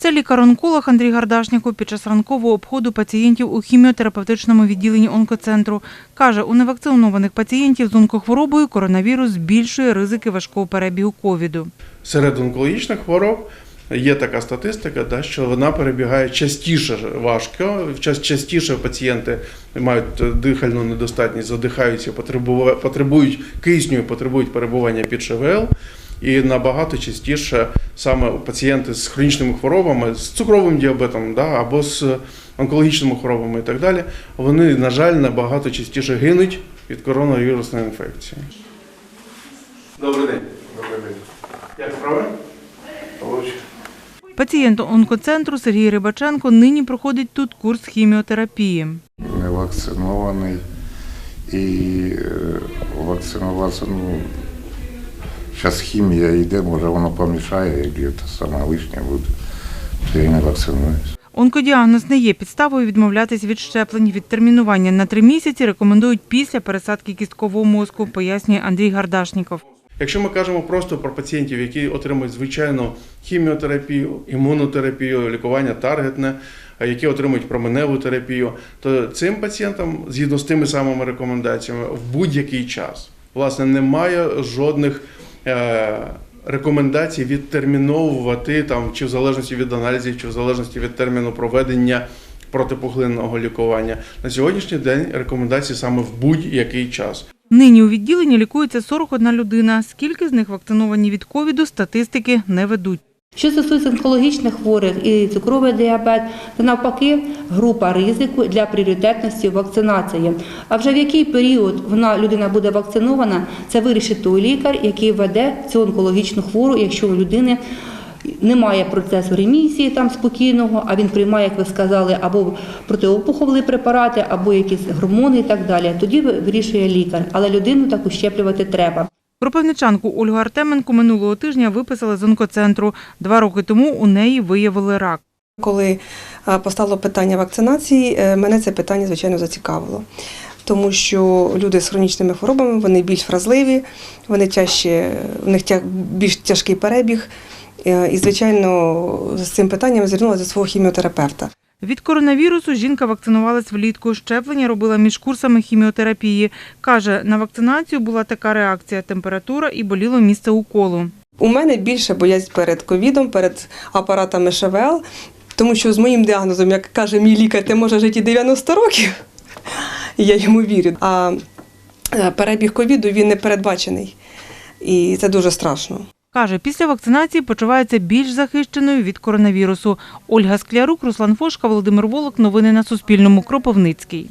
Це лікар-онколог Андрій Гардашніков під час ранкового обходу пацієнтів у хіміотерапевтичному відділенні онкоцентру. Каже, у невакцинованих пацієнтів з онкохворобою коронавірус збільшує ризики важкого перебігу ковіду. Серед онкологічних хвороб є така статистика, що вона перебігає частіше важко, частіше пацієнти мають е, дихальну недостатність, задихаються, потребують кисню, потребують перебування під ШВЛ. І набагато частіше саме пацієнти з хронічними хворобами, з цукровим діабетом да, або з онкологічними хворобами і так далі, вони, на жаль, набагато частіше гинуть від коронавірусної інфекції. Добрий день. Добрий день. Як справи? Получше. Пацієнт онкоцентру Сергій Рибаченко нині проходить тут курс хіміотерапії. не вакцинований і е, вакцинуватися, ну, зараз хімія йде, може воно помішає, і це саме лишнє буде, то я не вакцинуюсь. Онкодіагноз не є підставою відмовлятись від щеплень. Відтермінування на три місяці рекомендують після пересадки кісткового мозку, пояснює Андрій Гардашніков. Якщо ми кажемо просто про пацієнтів, які отримують звичайну хіміотерапію, імунотерапію, лікування таргетне, а які отримують променеву терапію, то цим пацієнтам, згідно з тими самими рекомендаціями, в будь-який час власне немає жодних рекомендацій відтерміновувати там, чи в залежності від аналізів, чи в залежності від терміну проведення протипухлинного лікування. На сьогоднішній день рекомендації саме в будь-який час. Нині у відділенні лікується 41 людина. Скільки з них вакциновані від ковіду, статистики не ведуть. Що стосується онкологічних хворих і цукровий діабет, то навпаки група ризику для пріоритетності вакцинації. А вже в який період вона людина буде вакцинована, це вирішить той лікар, який веде цю онкологічну хвору, якщо у людини немає процесу ремісії там спокійного, а він приймає, як ви сказали, або протиопухові препарати, або якісь гормони і так далі. Тоді вирішує лікар, але людину так ущеплювати треба. Кропивничанку Ольгу Артеменко минулого тижня виписали з онкоцентру. Два роки тому у неї виявили рак. Коли е, постало питання вакцинації, е, мене це питання звичайно зацікавило. Тому що люди з хронічними хворобами вони більш вразливі, вони тяжче, у них тя- більш тяжкий перебіг. Е, І, звичайно, з цим питанням звернулася до свого хіміотерапевта. Від коронавірусу жінка вакцинувалась влітку. Щеплення робила між курсами хіміотерапії. Каже, на вакцинацію була така реакція – температура і боліло місце уколу. У мене більше боязнь перед ковідом, перед апаратами ШВЛ, тому що з моїм діагнозом, як каже мій лікар, ти можеш жити і 90 років. Я йому вірю. А е, перебіг ковіду він не передбачений. І це дуже страшно. Каже, після вакцинації почувається більш захищеною від коронавірусу. Ольга Склярук, Руслан Фошка, Володимир Волок. Новини на Суспільному. Кропивницький.